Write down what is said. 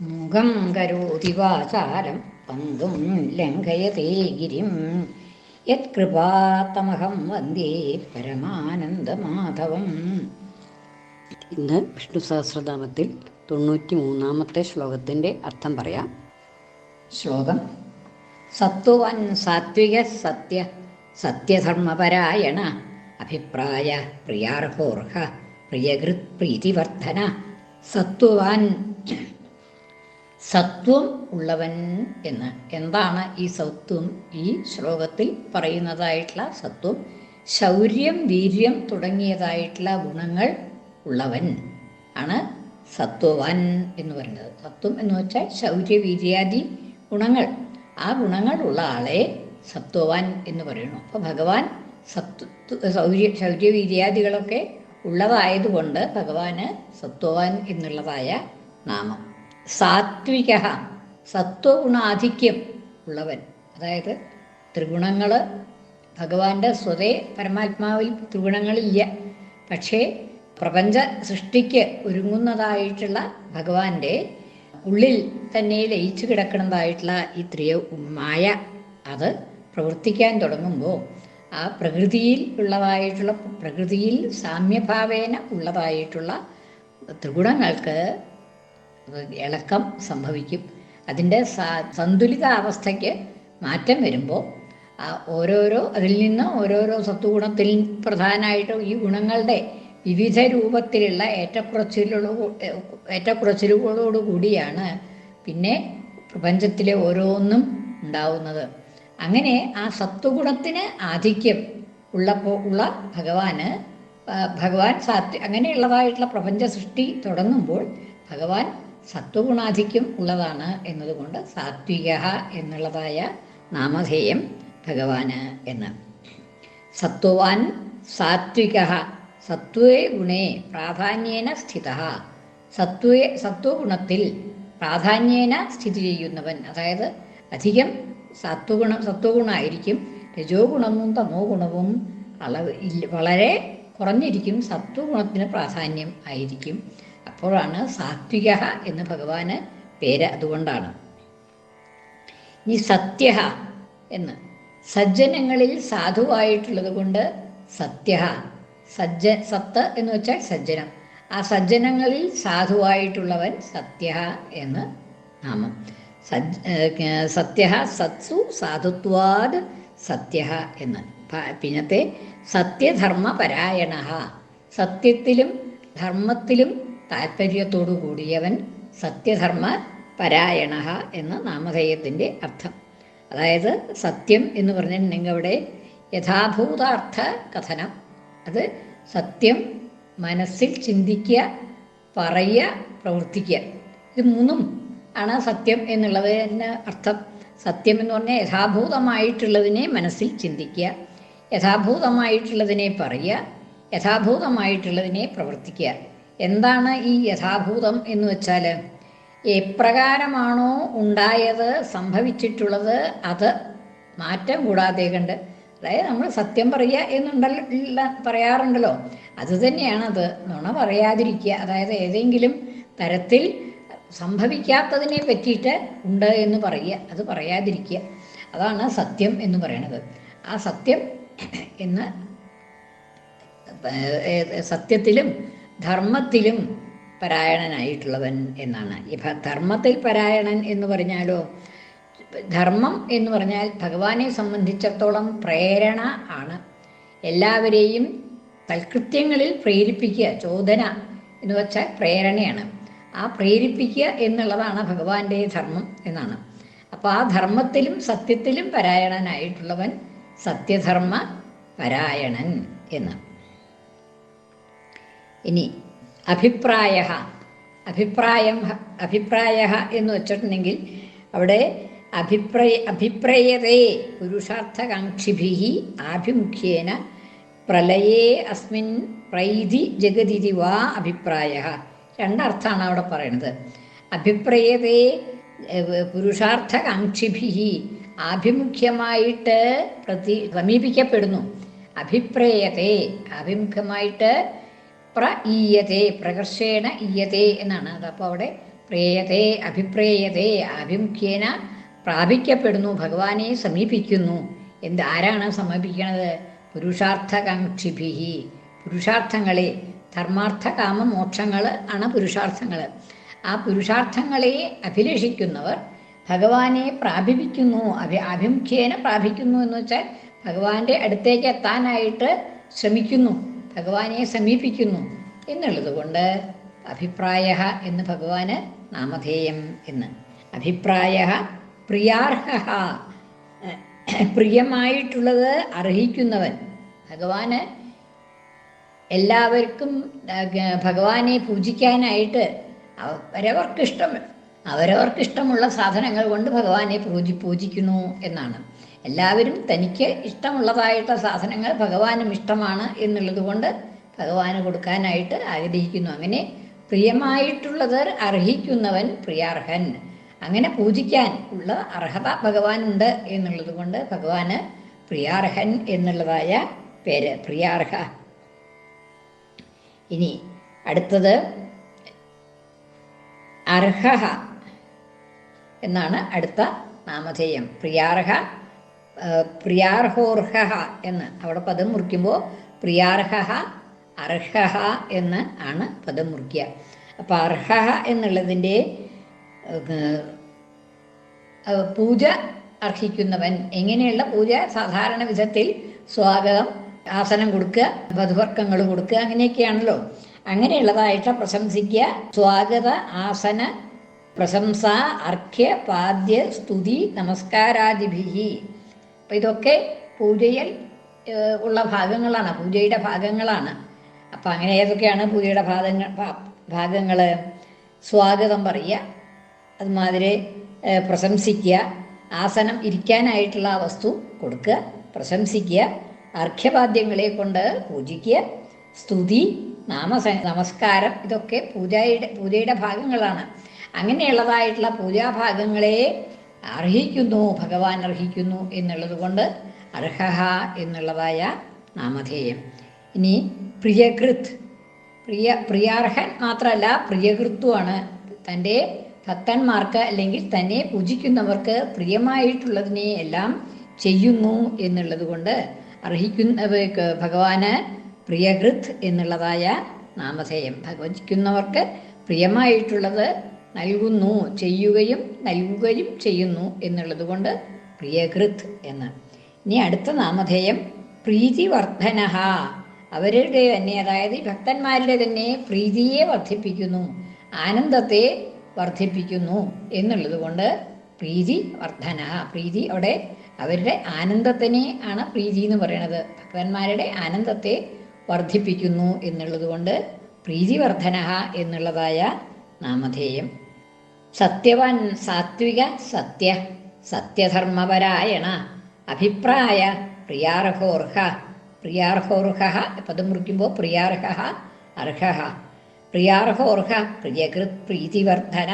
മുഖം കരോതി വാചാലം പങ്കും ലംഘയതേ ഗിരിം. യത്കൃപാത്തമഹം വന്ദേ പരമാനന്ദമാധവം. ഇന്ന് വിഷ്ണു സഹസ്രനാമത്തിൽ തൊണ്ണൂറ്റി മൂന്നാമത്തെ ശ്ലോകത്തിന്റെ അർത്ഥം പറയാം. ശ്ലോകം. സത്വൻ സാത്വിക സത്യ സത്യധർമ്മപരായണ അഭിപ്രായ പ്രിയാർഹോർഹ പ്രിയകൃത് പ്രീതിവർദ്ധന. സത്വവാൻ സത്വം ഉള്ളവൻ എന്ന്. എന്താണ് ഈ സത്വം? ഈ ശ്ലോകത്തിൽ പറയുന്നതായിട്ടുള്ള സത്വം. ശൗര്യം വീര്യം തുടങ്ങിയതായിട്ടുള്ള ഗുണങ്ങൾ ഉള്ളവൻ ആണ് സത്വവാൻ എന്ന് പറയുന്നത്. സത്വം എന്ന് വെച്ചാൽ ശൗര്യ വീര്യാദി ഗുണങ്ങൾ. ആ ഗുണങ്ങൾ ഉള്ള ആളെ സത്വവാൻ എന്ന് പറയുന്നു. അപ്പോൾ ഭഗവാൻ സത്വ ശൗര്യ ശൗര്യവീര്യാദികളൊക്കെ ഉള്ളതായതുകൊണ്ട് ഭഗവാന് സത്വവാൻ എന്നുള്ളതായ നാമം. സാത്വിക സത്വഗുണാധിക്യം ഉള്ളവൻ. അതായത് ത്രിഗുണങ്ങൾ ഭഗവാന്റെ സ്വതേ പരമാത്മാവിൽ ത്രിഗുണങ്ങളില്ല. പക്ഷേ പ്രപഞ്ച സൃഷ്ടിക്ക് ഒരുങ്ങുന്നതായിട്ടുള്ള ഭഗവാന്റെ ഉള്ളിൽ തന്നെ ലയിച്ചു കിടക്കുന്നതായിട്ടുള്ള ഈ ത്രിയ മായ അത് പ്രവർത്തിക്കാൻ തുടങ്ങുമ്പോൾ ആ പ്രകൃതിയിൽ ഉള്ളതായിട്ടുള്ള പ്രകൃതിയിൽ സാമ്യഭാവേന ഉള്ളതായിട്ടുള്ള ത്രിഗുണങ്ങൾക്ക് ഇളക്കം സംഭവിക്കും. അതിന്റെ സന്തുലിതാവസ്ഥയ്ക്ക് മാറ്റം വരുമ്പോൾ ആ ഓരോരോ അതിൽ നിന്ന് ഓരോരോ സത്വഗുണത്തിൽ പ്രധാനമായിട്ടും ഈ ഗുണങ്ങളുടെ വിവിധ രൂപത്തിലുള്ള ഏറ്റക്കുറച്ചിലുള്ള ഏറ്റക്കുറച്ചിലുകളോട് കൂടിയാണ് പിന്നെ പ്രപഞ്ചത്തിലെ ഓരോന്നും ഉണ്ടാവുന്നത്. അങ്ങനെ ആ സത്വഗുണത്തിന് ആധിക്യം ഉള്ളപ്പോൾ ഉള്ള ഭഗവാന് ഭഗവാൻ സാത്വ അങ്ങനെയുള്ളതായിട്ടുള്ള പ്രപഞ്ച സൃഷ്ടി തുടങ്ങുമ്പോൾ ഭഗവാൻ സത്വഗുണാധിക്യം ഉള്ളതാണ് എന്നതുകൊണ്ട് സാത്വിക എന്നുള്ളതായ നാമധേയം ഭഗവാന് എന്ന്. സത്വവാൻ സാത്വിക സത്വേ ഗുണേ പ്രാധാന്യേന സ്ഥിത സത്വേ സത്വഗുണത്തിൽ പ്രാധാന്യേന സ്ഥിതി ചെയ്യുന്നവൻ അതായത് അധികം സത്വഗുണം സത്വഗുണമായിരിക്കും രജോ ഗുണവും തമോ ഗുണവും അളവ് വളരെ കുറഞ്ഞിരിക്കും സത്വഗുണത്തിന് പ്രാധാന്യം ആയിരിക്കും. അപ്പോഴാണ് സാത്വിക എന്ന് ഭഗവാന് പേര് അതുകൊണ്ടാണ്. ഈ സത്യ എന്ന് സജ്ജനങ്ങളിൽ സാധുവായിട്ടുള്ളത് കൊണ്ട് സത്യ സജ്ജ സത്ത് എന്ന് വെച്ചാൽ സജ്ജനം. ആ സജ്ജനങ്ങളിൽ സാധുവായിട്ടുള്ളവൻ സത്യ എന്ന് നാമം. സജ് സത്യ സത്സു സാധുത്വാദ് സത്യ എന്ന്. പിന്നത്തെ സത്യധർമ്മപരായണ. സത്യത്തിലും ധർമ്മത്തിലും താല്പര്യത്തോടു കൂടിയവൻ സത്യധർമ്മ പരായണ എന്ന നാമധേയത്തിന്റെ അർത്ഥം. അതായത് സത്യം എന്ന് പറഞ്ഞിട്ടുണ്ടെങ്കിൽ അവിടെ യഥാഭൂതാർത്ഥ കഥനം. അത് സത്യം മനസ്സിൽ ചിന്തിക്കുക പറയുക പ്രവർത്തിക്കുക. ഇത് മൂന്നും ആണ് സത്യം എന്നുള്ളത് അർത്ഥം. സത്യം എന്ന് പറഞ്ഞാൽ യഥാഭൂതമായിട്ടുള്ളതിനെ മനസ്സിൽ ചിന്തിക്കുക യഥാഭൂതമായിട്ടുള്ളതിനെ പറയുക യഥാഭൂതമായിട്ടുള്ളതിനെ പ്രവർത്തിക്കുക. എന്താണ് ഈ യഥാഭൂതം എന്ന് വെച്ചാൽ എപ്രകാരമാണോ ഉണ്ടായത് സംഭവിച്ചിട്ടുള്ളത് അത് മാറ്റം കൂടാതെ കണ്ട് അതായത് നമ്മൾ സത്യം പറയുക എന്നുണ്ടല്ലോ പറയാറുണ്ടല്ലോ. അത് തന്നെയാണത് നുണ പറയാതിരിക്കുക അതായത് ഏതെങ്കിലും തരത്തിൽ സംഭവിക്കാത്തതിനെ പറ്റിയിട്ട് ഉണ്ട് എന്ന് പറയുക അത് പറയാതിരിക്കുക. അതാണ് സത്യം എന്ന് പറയണത്. ആ സത്യം എന്ന് സത്യത്തിലും ധർമ്മത്തിലും പരായണനായിട്ടുള്ളവൻ എന്നാണ്. ഈ ധർമ്മത്തിൽ പരായണൻ എന്ന് പറഞ്ഞാലോ ധർമ്മം എന്ന് പറഞ്ഞാൽ ഭഗവാനെ സംബന്ധിച്ചിടത്തോളം പ്രേരണ ആണ്. എല്ലാവരെയും തൽകൃത്യങ്ങളിൽ പ്രേരിപ്പിക്കുക ചോദന എന്ന് വെച്ചാൽ പ്രേരണയാണ്. ആ പ്രേരിപ്പിക്കുക എന്നുള്ളതാണ് ഭഗവാന്റെ ധർമ്മം എന്നാണ്. അപ്പോൾ ആ ധർമ്മത്തിലും സത്യത്തിലും പരായണനായിട്ടുള്ളവൻ സത്യധർമ്മ പരായണൻ എന്ന്. ഇനി അഭിപ്രായ അഭിപ്രായം അഭിപ്രായ എന്ന് വെച്ചിട്ടുണ്ടെങ്കിൽ അവിടെ അഭിപ്രായ അഭിപ്രായതേ പുരുഷാർത്ഥകാംക്ഷിഭി ആഭിമുഖ്യേന പ്രളയേ അസ്മിൻ പ്രൈതി ജഗതിരി വാ അഭിപ്രായ രണ്ടർത്ഥമാണ് അവിടെ പറയുന്നത് അഭിപ്രായതേ പുരുഷാർത്ഥകാംക്ഷിഭി ആഭിമുഖ്യമായിട്ട് പ്രതി സമീപിക്കപ്പെടുന്നു. അഭിപ്രായതേ ആഭിമുഖ്യമായിട്ട് പ്ര ഈയതേ പ്രകർഷേണ ഈയതേ എന്നാണ്. അപ്പോൾ അവിടെ പ്രേയതേ അഭിപ്രേയതേ ആഭിമുഖ്യേന പ്രാപിക്കപ്പെടുന്നു ഭഗവാനെ സമീപിക്കുന്നു. എന്ത് ആരാണ് സമീപിക്കുന്നത് പുരുഷാർത്ഥകാംക്ഷിഭിഹി. പുരുഷാർത്ഥങ്ങളെ ധർമാർത്ഥ കാമ മോക്ഷങ്ങൾ ആണ് പുരുഷാർത്ഥങ്ങൾ ആ പുരുഷാർത്ഥങ്ങളെ അഭിലഷിക്കുന്നവർ ഭഗവാനെ പ്രാപിപ്പിക്കുന്നു അഭി അഭിമുഖ്യേന പ്രാപിക്കുന്നു എന്ന് വെച്ചാൽ ഭഗവാന്റെ അടുത്തേക്ക് എത്താനായിട്ട് ശ്രമിക്കുന്നു. ഭഗവാനെ സമീപിക്കുന്നു എന്നുള്ളതുകൊണ്ട് അഭിപ്രായ എന്ന് ഭഗവാന് നാമധേയം എന്ന്. അഭിപ്രായ പ്രിയാർഹ പ്രിയമായിട്ടുള്ളത് അർഹിക്കുന്നവൻ. ഭഗവാന് എല്ലാവർക്കും ഭഗവാനെ പൂജിക്കാനായിട്ട് അവരവർക്കിഷ്ടം അവരവർക്കിഷ്ടമുള്ള സാധനങ്ങൾ കൊണ്ട് ഭഗവാനെ പൂജി പൂജിക്കുന്നു എന്നാണ്. എല്ലാവരും തനിക്ക് ഇഷ്ടമുള്ളതായിട്ടുള്ള സാധനങ്ങൾ ഭഗവാനും ഇഷ്ടമാണ് എന്നുള്ളത് കൊണ്ട് ഭഗവാന് കൊടുക്കാനായിട്ട് ആഗ്രഹിക്കുന്നു. അങ്ങനെ പ്രിയമായിട്ടുള്ളത് അർഹിക്കുന്നവൻ പ്രിയാർഹൻ. അങ്ങനെ പൂജിക്കാൻ ഉള്ള അർഹത ഭഗവാനുണ്ട് എന്നുള്ളത് കൊണ്ട് ഭഗവാന് പ്രിയാർഹൻ എന്നുള്ളതായ പേര് പ്രിയാർഹ. ഇനി അടുത്തത് അർഹ എന്നാണ് അടുത്ത നാമധേയം. പ്രിയാർഹ പ്രിയാർഹോർഹ എന്ന് അവിടെ പദം മുറിക്കുമ്പോൾ പ്രിയാർഹ അർഹ എന്ന് ആണ് പദം മുറിക്കുക. അപ്പോൾ അർഹ എന്നുള്ളതിന്റെ പൂജ അർഹിക്കുന്നവൻ എങ്ങനെയുള്ള പൂജ? സാധാരണ വിധത്തിൽ സ്വാഗതം ആസനം കൊടുക്കുക വധുവർക്കങ്ങൾ കൊടുക്കുക അങ്ങനെയൊക്കെയാണല്ലോ. അങ്ങനെയുള്ളതായിട്ട് പ്രശംസിക്കുക സ്വാഗത ആസന പ്രശംസ അർഘ്യ പാദ്യ സ്തുതി നമസ്കാരാദിഭി അപ്പം ഇതൊക്കെ പൂജയിൽ ഉള്ള ഭാഗങ്ങളാണ് പൂജയുടെ ഭാഗങ്ങളാണ്. അപ്പം അങ്ങനെ ഏതൊക്കെയാണ് പൂജയുടെ ഭാഗങ്ങൾ ഭാഗങ്ങൾ സ്വാഗതം പറയുക അതുമാതിരി പ്രശംസിക്കുക ആസനം ഇരിക്കാനായിട്ടുള്ള വസ്തു കൊടുക്കുക പ്രശംസിക്കുക അർഘ്യപാദ്യങ്ങളെ കൊണ്ട് പൂജിക്കുക സ്തുതി നാമസ നമസ്കാരം ഇതൊക്കെ പൂജയുടെ പൂജയുടെ ഭാഗങ്ങളാണ്. അങ്ങനെയുള്ളതായിട്ടുള്ള പൂജാഭാഗങ്ങളെ അർഹിക്കുന്നു ഭഗവാൻ അർഹിക്കുന്നു എന്നുള്ളത് കൊണ്ട് അർഹ എന്നുള്ളതായ നാമധേയം. ഇനി പ്രിയകൃത്. പ്രിയ പ്രിയാർഹൻ മാത്രമല്ല പ്രിയകൃത്വമാണ് തന്റെ ഭക്തന്മാർക്ക് അല്ലെങ്കിൽ തന്നെ പൂജിക്കുന്നവർക്ക് പ്രിയമായിട്ടുള്ളതിനെ എല്ലാം ചെയ്യുന്നു എന്നുള്ളത് കൊണ്ട് അർഹിക്കുന്ന ഭഗവാന് പ്രിയകൃത് എന്നുള്ളതായ നാമധേയം. ഭഗവതിക്കുന്നവർക്ക് പ്രിയമായിട്ടുള്ളത് നൽകുന്നു ചെയ്യുകയും നൽകുകയും ചെയ്യുന്നു എന്നുള്ളത് കൊണ്ട് പ്രിയകൃത് എന്ന്. ഇനി അടുത്ത നാമധേയം പ്രീതിവർദ്ധന അവരുടെ തന്നെ അതായത് ഭക്തന്മാരുടെ തന്നെ പ്രീതിയെ വർദ്ധിപ്പിക്കുന്നു ആനന്ദത്തെ വർദ്ധിപ്പിക്കുന്നു എന്നുള്ളത് കൊണ്ട് പ്രീതി വർദ്ധന പ്രീതി അവിടെ അവരുടെ ആനന്ദത്തിനെ ആണ് പ്രീതി എന്ന് പറയുന്നത്. ഭക്തന്മാരുടെ ആനന്ദത്തെ വർദ്ധിപ്പിക്കുന്നു എന്നുള്ളത് കൊണ്ട് പ്രീതിവർദ്ധന എന്നുള്ളതായ നാമധേയം. സത്യവാൻ സാത്വിക സത്യ സത്യധർമ്മപരായണ അഭിപ്രായ പ്രിയാർഹോർഹ. പ്രിയാർഹോർഹ പദം മുറിക്കുമ്പോൾ പ്രിയാർഹ അർഹ പ്രിയാർഹോർഹ പ്രിയകൃത് പ്രീതിവർദ്ധന.